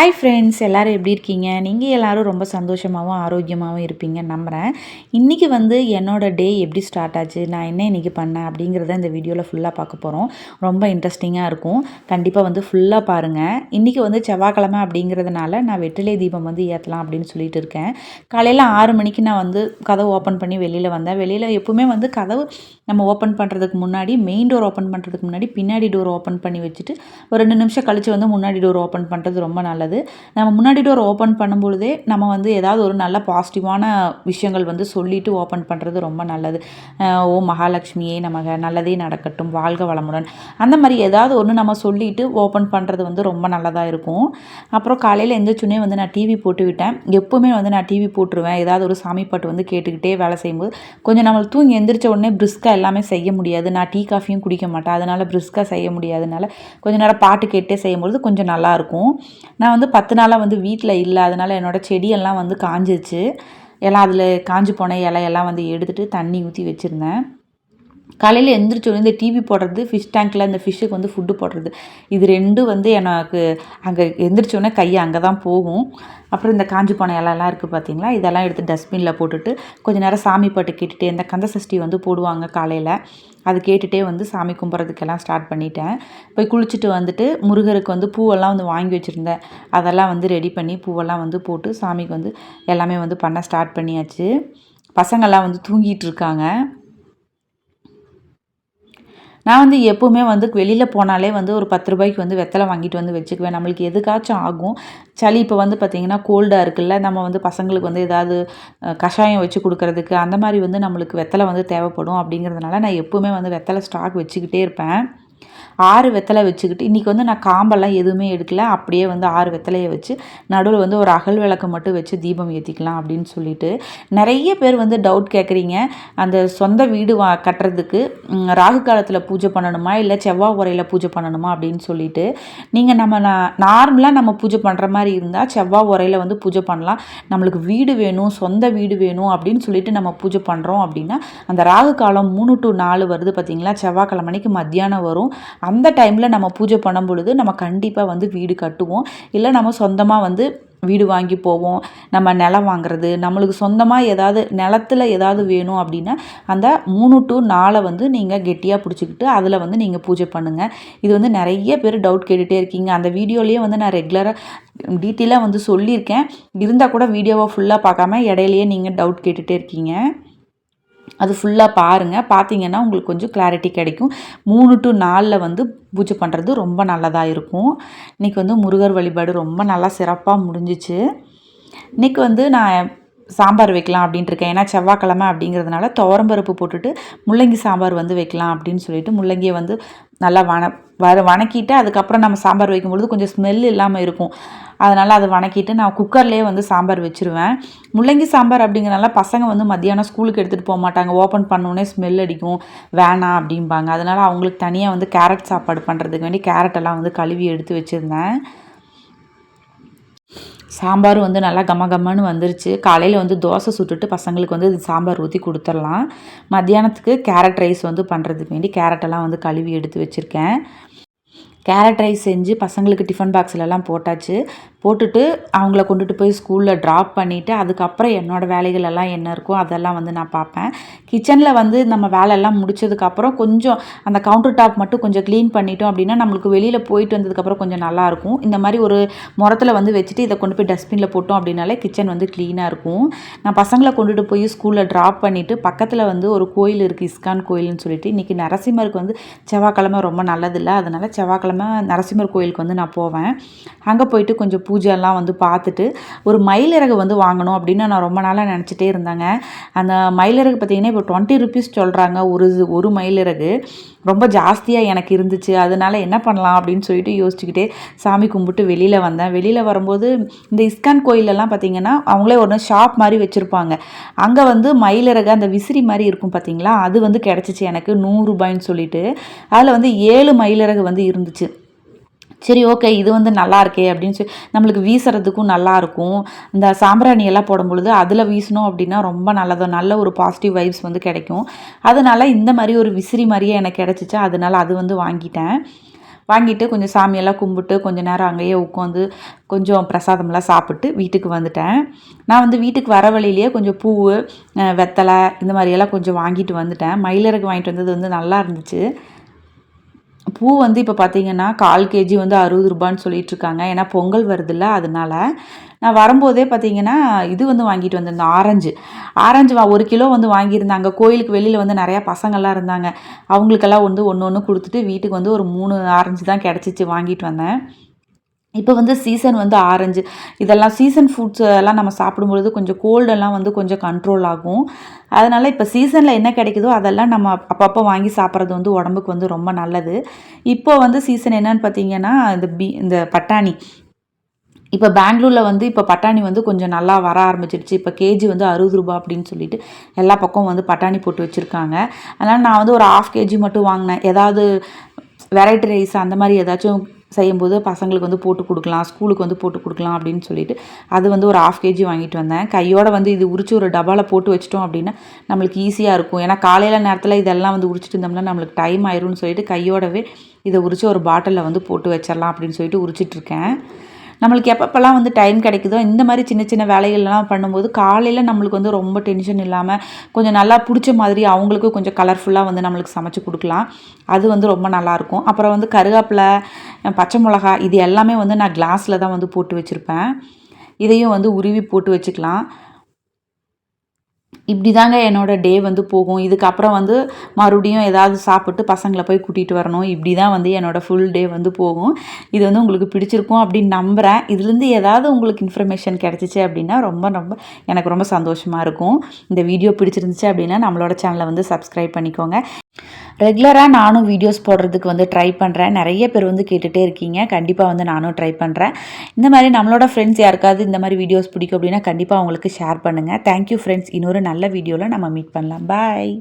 Hi friends எல்லோரும் எப்படி இருக்கீங்க? நீங்கள் எல்லோரும் ரொம்ப சந்தோஷமாகவும் ஆரோக்கியமாகவும் இருப்பீங்க நம்புகிறேன் இன்றைக்கி வந்து என்னோடய டே எப்படி ஸ்டார்ட் ஆச்சு? நான் என்ன இன்றைக்கி பண்ணேன்? அப்படிங்கிறத இந்த வீடியோவில் ஃபுல்லாக பார்க்க போகிறோம் ரொம்ப இன்ட்ரெஸ்டிங்காக இருக்கும். கண்டிப்பாக வந்து ஃபுல்லாக பாருங்கள் இன்றைக்கி வந்து செவ்வாய்க்கிழமை அப்படிங்கிறதுனால நான் வெற்றிலை தீபம் வந்து ஏற்றலாம் அப்படின்னு சொல்லிட்டு இருக்கேன். காலையில் ஆறு மணிக்கு நான் வந்து கதவு ஓப்பன் பண்ணி வெளியில் வந்தேன். வெளியில் எப்பவுமே வந்து கதவு நம்ம ஓப்பன் பண்ணுறதுக்கு முன்னாடி மெயின் டோர் ஓப்பன் பண்ணுறதுக்கு முன்னாடி பின்னாடி டோர் ஓப்பன் பண்ணி வச்சுட்டு ஒரு ரெண்டு நிமிஷம் கழித்து வந்து முன்னாடி டோர் ஓப்பன் பண்ணுறது ரொம்ப நல்லது. கிடையாது. நம்ம முன்னாடி டோர் ஓப்பன் பண்ணும்பொழுதே நம்ம வந்து ஏதாவது ஒரு நல்ல பாசிட்டிவான விஷயங்கள் வந்து சொல்லிவிட்டு ஓப்பன் பண்ணுறது ரொம்ப நல்லது. ஓ மகாலட்சுமியே நமக்கு நல்லதே நடக்கட்டும் வாழ்க வளமுடன். அந்த மாதிரி ஏதாவது ஒன்று நம்ம சொல்லிவிட்டு ஓப்பன் பண்ணுறது வந்து ரொம்ப நல்லதாக இருக்கும். அப்புறம் காலையில் எந்திரிச்சுனே வந்து நான் டிவி போட்டு விட்டேன். எப்போவுமே வந்து நான் டிவி போட்டுருவேன். ஏதாவது ஒரு சாமி பாட்டு வந்து கேட்டுக்கிட்டே வேலை செய்யும்போது கொஞ்சம் நம்ம தூங்கி எந்திரிச்ச உடனே பிரிஸ்காக எல்லாமே செய்ய முடியாது. நான் டீ காஃபியும் குடிக்க மாட்டேன். அதனால் பிரிஸ்காக செய்ய முடியாதனால கொஞ்சம் நேரம் பாட்டு கேட்டே செய்யும்பொழுது கொஞ்சம் நல்லாயிருக்கும் நான் நான் வந்து பத்து நாளாக வந்து வீட்டில் இல்லை. அதனால் என்னோடய செடியெல்லாம் வந்து காஞ்சிருச்சு. எல்லாம் அதில் காஞ்சி போன இலையெல்லாம் வந்து எடுத்துகிட்டு தண்ணி ஊற்றி வச்சுருந்தேன். காலையில் எந்திரிச்சோடனே இந்த டிவி போடுறது ஃபிஷ் டேங்க்கில் அந்த ஃபிஷ்ஷுக்கு வந்து ஃபுட்டு போடுறது. இது ரெண்டும் வந்து எனக்கு அங்கே எந்திரிச்சோடனே கை அங்கே தான் போகும். அப்புறம் இந்த காஞ்சி போன இலெல்லாம் இருக்குது பார்த்தீங்களா இதெல்லாம் எடுத்து டஸ்ட்பினில் போட்டுட்டு கொஞ்சம் நேரம் சாமி பாட்டு கேட்டுட்டு இந்த கந்த சஷ்டி வந்து போடுவாங்க காலையில். அது கேட்டுகிட்டே வந்து சாமி கும்பிட்றதுக்கெல்லாம் ஸ்டார்ட் பண்ணிட்டேன். போய் குளிச்சுட்டு வந்துட்டு முருகருக்கு வந்து பூவெல்லாம் வந்து வாங்கி வச்சுருந்தேன். அதெல்லாம் வந்து ரெடி பண்ணி பூவெல்லாம் வந்து போட்டு சாமிக்கு வந்து எல்லாமே வந்து பண்ண ஸ்டார்ட் பண்ணியாச்சு. பசங்கள்லாம் வந்து தூங்கிட்டு இருக்காங்க. நான் வந்து எப்போவுமே வந்து வெளியில் போனாலே வந்து ஒரு பத்து ரூபாய்க்கு வந்து வெத்தலை வாங்கிட்டு வந்து வச்சுக்குவேன். நம்மளுக்கு எதுக்காச்சும் ஆகும். சளி இப்போ வந்து பார்த்திங்கன்னா கோல்டாக இருக்குல்ல நம்ம வந்து பசங்களுக்கு வந்து ஏதாவது கஷாயம் வச்சு கொடுக்குறதுக்கு அந்த மாதிரி வந்து நம்மளுக்கு வெத்தலை வந்து தேவைப்படும் அப்படிங்கிறதுனால நான் எப்போவுமே வந்து வெத்தலை ஸ்டாக் வச்சுக்கிட்டே இருப்பேன். ஆறு வெத்தலை வச்சுக்கிட்டு இன்றைக்கி வந்து நான் காம்பெல்லாம் எதுவுமே எடுக்கல. அப்படியே வந்து ஆறு வெத்தலையை வச்சு நடுவில் வந்து ஒரு அகல் விளக்கு மட்டும் வச்சு தீபம் ஏற்றிக்கலாம் அப்படின்னு சொல்லிட்டு. நிறைய பேர் வந்து டவுட் கேட்குறீங்க அந்த சொந்த வீடு வா கட்டுறதுக்கு ராகு காலத்தில் பூஜை பண்ணணுமா? இல்லை செவ்வாய் உரையில் பூஜை பண்ணணுமா? அப்படின்னு சொல்லிட்டு. நீங்கள் நம்ம நார்மலாக நம்ம பூஜை பண்ணுற மாதிரி இருந்தால் செவ்வாய் உரையில் வந்து பூஜை பண்ணலாம். நம்மளுக்கு வீடு வேணும் சொந்த வீடு வேணும் அப்படின்னு சொல்லிட்டு நம்ம பூஜை பண்ணுறோம் அப்படின்னா அந்த ராகு காலம் மூணு டு நாலு வருது பார்த்தீங்களா செவ்வாய்க்கிழமைக்கு மத்தியானம் வரும். அந்த டைமில் நம்ம பூஜை பண்ணும் பொழுது நம்ம கண்டிப்பாக வந்து வீடு கட்டுவோம். இல்லை நம்ம சொந்தமாக வந்து வீடு வாங்கி போவோம். நம்ம நிலம் வாங்குறது நம்மளுக்கு சொந்தமாக ஏதாவது நிலத்தில் ஏதாவது வேணும் அப்படின்னா அந்த மூணு டு நாலை வந்து நீங்கள் கெட்டியாக பிடிச்சிக்கிட்டு அதில் வந்து நீங்கள் பூஜை பண்ணுங்கள் இது வந்து நிறைய பேர் டவுட் கேட்டுகிட்டே இருக்கீங்க. அந்த வீடியோலேயே வந்து நான் ரெகுலராக டீட்டெயிலாக வந்து சொல்லியிருக்கேன். இருந்தால் கூட வீடியோவை ஃபுல்லாக பார்க்காம இடையிலையே நீங்கள் டவுட் கேட்டுகிட்டே இருக்கீங்க. அது ஃபுல்லாக பாருங்கள் பார்த்தீங்கன்னா உங்களுக்கு கொஞ்சம் கிளாரிட்டி கிடைக்கும். மூணு டு நாலில் வந்து பூஜை பண்ணுறது ரொம்ப நல்லதாக இருக்கும். இன்றைக்கி வந்து முருகர் வழிபாடு ரொம்ப நல்லா சிறப்பாக முடிஞ்சிச்சு. இன்றைக்கி வந்து நான் சாம்பார் வைக்கலாம் அப்படின்ட்டு இருக்கேன். ஏன்னா செவ்வாய்க்கிழமை அப்படிங்கிறதுனால துவரம்பருப்பு போட்டுட்டு முள்ளங்கி சாம்பார் வந்து வைக்கலாம் அப்படின்னு சொல்லிட்டு முள்ளங்கியை வந்து நல்லா வன வர வணக்கிட்டு அதுக்கப்புறம் நம்ம சாம்பார் வைக்கும்பொழுது கொஞ்சம் ஸ்மெல் இல்லாமல் இருக்கும். அதனால் அதை வணக்கிட்டு நான் குக்கர்லேயே வந்து சாம்பார் வச்சுருவேன். முள்ளங்கி சாம்பார் அப்படிங்கிறனால பசங்க வந்து மத்தியானம் ஸ்கூலுக்கு எடுத்துகிட்டு போக மாட்டாங்க. ஓப்பன் பண்ணோன்னே ஸ்மெல் அடிக்கும். வேணாம் அப்படிம்பாங்க. அதனால் அவங்களுக்கு தனியாக வந்து கேரட் சாப்பாடு பண்ணுறதுக்கு வேண்டி கேரட்டெல்லாம் வந்து கழுவி எடுத்து வச்சுருந்தேன். சாம்பார் வந்து நல்லா கம கம்மன்னு வந்துருச்சு. காலையில் வந்து தோசை சுட்டுட்டு பசங்களுக்கு வந்து சாம்பார் ஊற்றி கொடுத்துடலாம். மத்தியானத்துக்கு கேரட் ரைஸ் வந்து பண்ணுறதுக்கு வேண்டி கேரட்டெல்லாம் வந்து கழுவி எடுத்து வச்சுருக்கேன். கேரட் ரைஸ் செஞ்சு பசங்களுக்கு டிஃபன் பாக்ஸ்லலாம் போட்டாச்சு. போட்டுட்டு அவங்கள கொண்டுட்டு போய் ஸ்கூலில் ட்ராப் பண்ணிவிட்டு அதுக்கப்புறம் என்னோடய வேலைகள் எல்லாம் என்ன இருக்கோ அதெல்லாம் வந்து நான் பார்ப்பேன். கிச்சனில் வந்து நம்ம வேலையெல்லாம் முடிச்சதுக்கப்புறம் கொஞ்சம் அந்த கவுண்டர் டாப் மட்டும் கொஞ்சம் க்ளீன் பண்ணிட்டோம் அப்படின்னா நம்மளுக்கு வெளியில் போயிட்டு வந்ததுக்கப்புறம் கொஞ்சம் நல்லாயிருக்கும் இந்த மாதிரி ஒரு முரத்தில் வந்து வச்சுட்டு இதை கொண்டு போய் டஸ்ட்பினில் போட்டோம் அப்படின்னாலே கிச்சன் வந்து க்ளீனாக இருக்கும். நான் பசங்களை கொண்டுட்டு போய் ஸ்கூலில் ட்ராப் பண்ணிவிட்டு பக்கத்தில் வந்து ஒரு கோயில் இருக்குது இஸ்கான் கோயில்னு சொல்லிட்டு. இன்றைக்கி நரசிம்மருக்கு வந்து செவ்வாய்க்கிழமை ரொம்ப நல்லதில்லை. அதனால் செவ்வாய்க்கிழமை நரசிம்மர் கோயிலுக்கு வந்து நான் போவேன். அங்கே போயிட்டு கொஞ்சம் பூஜைலாம் வந்து பார்த்துட்டு ஒரு மயிலிறகு வந்து வாங்கணும் அப்படின்னு நான் ரொம்ப நாளாக நினச்சிட்டே இருந்தாங்க. அந்த மயிலிறகு பார்த்திங்கன்னா இப்போ டுவெண்ட்டி ருபீஸ் சொல்கிறாங்க ஒரு ஒரு மயிலிறகு. ரொம்ப ஜாஸ்தியாக எனக்கு இருந்துச்சு. அதனால் என்ன பண்ணலாம் அப்படின்னு சொல்லிட்டு யோசிச்சுக்கிட்டே சாமி கும்பிட்டு வெளியில் வந்தேன். வெளியில் வரும்போது இந்த இஸ்கான் கோயிலெல்லாம் பார்த்திங்கன்னா அவங்களே ஒன்று ஷாப் மாதிரி வச்சுருப்பாங்க. அங்கே வந்து மயிலிறகு அந்த விசிறி மாதிரி இருக்கும் பார்த்திங்களா? அது வந்து கிடச்சிச்சு எனக்கு நூறுரூபாய்ன்னு சொல்லிட்டு. அதில் வந்து ஏழு மயிலிறகு வந்து இருந்துச்சு. சரி ஓகே இது வந்து நல்லா இருக்கே அப்படின்னு சொல்லி நம்மளுக்கு வீசுறதுக்கும் நல்லாயிருக்கும் இந்த சாம்பிராணி எல்லாம் போடும் பொழுது அதில் வீசணும் அப்படின்னா ரொம்ப நல்லது. நல்ல ஒரு பாசிட்டிவ் வைப்ஸ் வந்து கிடைக்கும். அதனால இந்த மாதிரி ஒரு விசிறி மாதிரியே எனக்கு கிடச்சிச்சு. அதனால அது வந்து வாங்கிட்டேன். வாங்கிட்டு கொஞ்சம் சாமியெல்லாம் கும்பிட்டு கொஞ்சம் நேரம் அங்கேயே உட்காந்து கொஞ்சம் பிரசாதம்லாம் சாப்பிட்டு வீட்டுக்கு வந்துட்டேன். நான் வந்து வீட்டுக்கு வர வழியிலேயே கொஞ்சம் பூ வெத்தலை இந்த மாதிரியெல்லாம் கொஞ்சம் வாங்கிட்டு வந்துட்டேன். மயிலருக்கு வாங்கிட்டு வந்தது வந்து நல்லா இருந்துச்சு. பூ வந்து இப்போ பார்த்தீங்கன்னா கால் கேஜி வந்து அறுபது ரூபான்னு சொல்லிட்டு இருக்காங்க. ஏன்னா பொங்கல் வருதுல்ல அதனால நான் வரும்போதே பார்த்தீங்கன்னா இது வந்து வாங்கிட்டு வந்திருந்தேன் ஆரஞ்சு. ஆரஞ்சு வா ஒரு கிலோ வந்து வாங்கியிருந்தாங்க. கோயிலுக்கு வெளியில் வந்து நிறையா பசங்கள்லாம் இருந்தாங்க. அவங்களுக்கெல்லாம் வந்து ஒன்று ஒன்று கொடுத்துட்டு வீட்டுக்கு வந்து ஒரு மூணு ஆரஞ்சு தான் கிடச்சிச்சு வாங்கிட்டு வந்தேன். இப்போ வந்து சீசன் வந்து ஆரஞ்சு. இதெல்லாம் சீசன் ஃபுட்ஸ் எல்லாம் நம்ம சாப்பிடும்பொழுது கொஞ்சம் கோல்டெல்லாம் வந்து கொஞ்சம் கண்ட்ரோல் ஆகும். அதனால் இப்போ சீசனில் என்ன கிடைக்குதோ அதெல்லாம் நம்ம அப்பப்போ வாங்கி சாப்பிட்றது வந்து உடம்புக்கு வந்து ரொம்ப நல்லது. இப்போ வந்து சீசன் என்னன்னு பார்த்தீங்கன்னா இந்த பீ இந்த பட்டாணி. இப்போ பெங்களூரில் வந்து இப்போ பட்டாணி வந்து கொஞ்சம் நல்லா வர ஆரம்பிச்சிருச்சு. இப்போ கேஜி வந்து அறுபது ரூபா அப்படின்னு சொல்லிட்டு எல்லா பக்கம் வந்து பட்டாணி போட்டு வச்சுருக்காங்க. அதனால் நான் வந்து ஒரு ஆஃப் கேஜி மட்டும் வாங்கினேன். ஏதாவது வெரைட்டி ரைஸ் அந்த மாதிரி ஏதாச்சும் செய்யும்போது பசங்களுக்கு வந்து போட்டு கொடுக்கலாம் ஸ்கூலுக்கு வந்து போட்டு கொடுக்கலாம் அப்படின்னு சொல்லிட்டு அது வந்து ஒரு ஆஃப் கேஜி வாங்கிட்டு வந்தேன். கையோட வந்து இது உரிச்சு ஒரு டப்பாவில் போட்டு வச்சிட்டோம் அப்படின்னா நம்மளுக்கு ஈஸியாக இருக்கும். ஏன்னா காலையில் நேரத்தில் இதெல்லாம் வந்து உரிச்சிட்டு இருந்தோம்னா நம்மளுக்கு டைம் ஆயிரும்னு சொல்லிட்டு கையோடவே இதை உரிச்சு ஒரு பாட்டிலில் வந்து போட்டு வச்சிடலாம் அப்படின்னு சொல்லிட்டு உரிச்சிட்ருக்கேன் நம்மளுக்கு எப்பப்பெல்லாம் வந்து டைம் கிடைக்குதோ இந்த மாதிரி சின்ன சின்ன வேலைகள்லாம் பண்ணும்போது காலையில் நம்மளுக்கு வந்து ரொம்ப டென்ஷன் இல்லாமல் கொஞ்சம் நல்லா பிடிச்ச மாதிரி அவங்களுக்கும் கொஞ்சம் கலர்ஃபுல்லாக வந்து நம்மளுக்கு சமைச்சு கொடுக்கலாம். அது வந்து ரொம்ப நல்லாயிருக்கும் அப்புறம் வந்து கருவேப்பிலை பச்சை மிளகா இது எல்லாமே வந்து நான் கிளாஸில் தான் வந்து போட்டு வச்சுருப்பேன். இதையும் வந்து உருவி போட்டு வச்சுக்கலாம். இப்படி தாங்க என்னோட டே வந்து போகும். இதுக்கப்புறம் வந்து மறுபடியும் ஏதாவது சாப்பிட்டு பசங்களை போய் கூட்டிகிட்டு வரணும். இப்படி தான் வந்து என்னோடய ஃபுல் டே வந்து போகும். இது வந்து உங்களுக்கு பிடிச்சிருக்கும் அப்படின்னு நம்புகிறேன் இதுலேருந்து ஏதாவது உங்களுக்கு இன்ஃபர்மேஷன் கிடச்சிச்சு அப்படின்னா ரொம்ப ரொம்ப எனக்கு ரொம்ப சந்தோஷமாக இருக்கும். இந்த வீடியோ பிடிச்சிருந்துச்சு அப்படின்னா நம்மளோட சேனலை வந்து சப்ஸ்கிரைப் பண்ணிக்கோங்க. ரெகுலராக நானும் வீடியோஸ் போடுறதுக்கு வந்து ட்ரை பண்ணுறேன் நிறைய பேர் வந்து கேட்டுகிட்டே இருக்கீங்க. கண்டிப்பாக வந்து நானும் ட்ரை பண்ணுறேன் இந்த மாதிரி நம்மளோட ஃப்ரெண்ட்ஸ் யாருக்காவது இந்த மாதிரி வீடியோஸ் பிடிக்கும் அப்படின்னா கண்டிப்பாக அவங்களுக்கு ஷேர் பண்ணுங்கள் தேங்க்யூ ஃப்ரெண்ட்ஸ் இன்னொரு நல்ல வீடியோவில் நம்ம மீட் பண்ணலாம். பாய்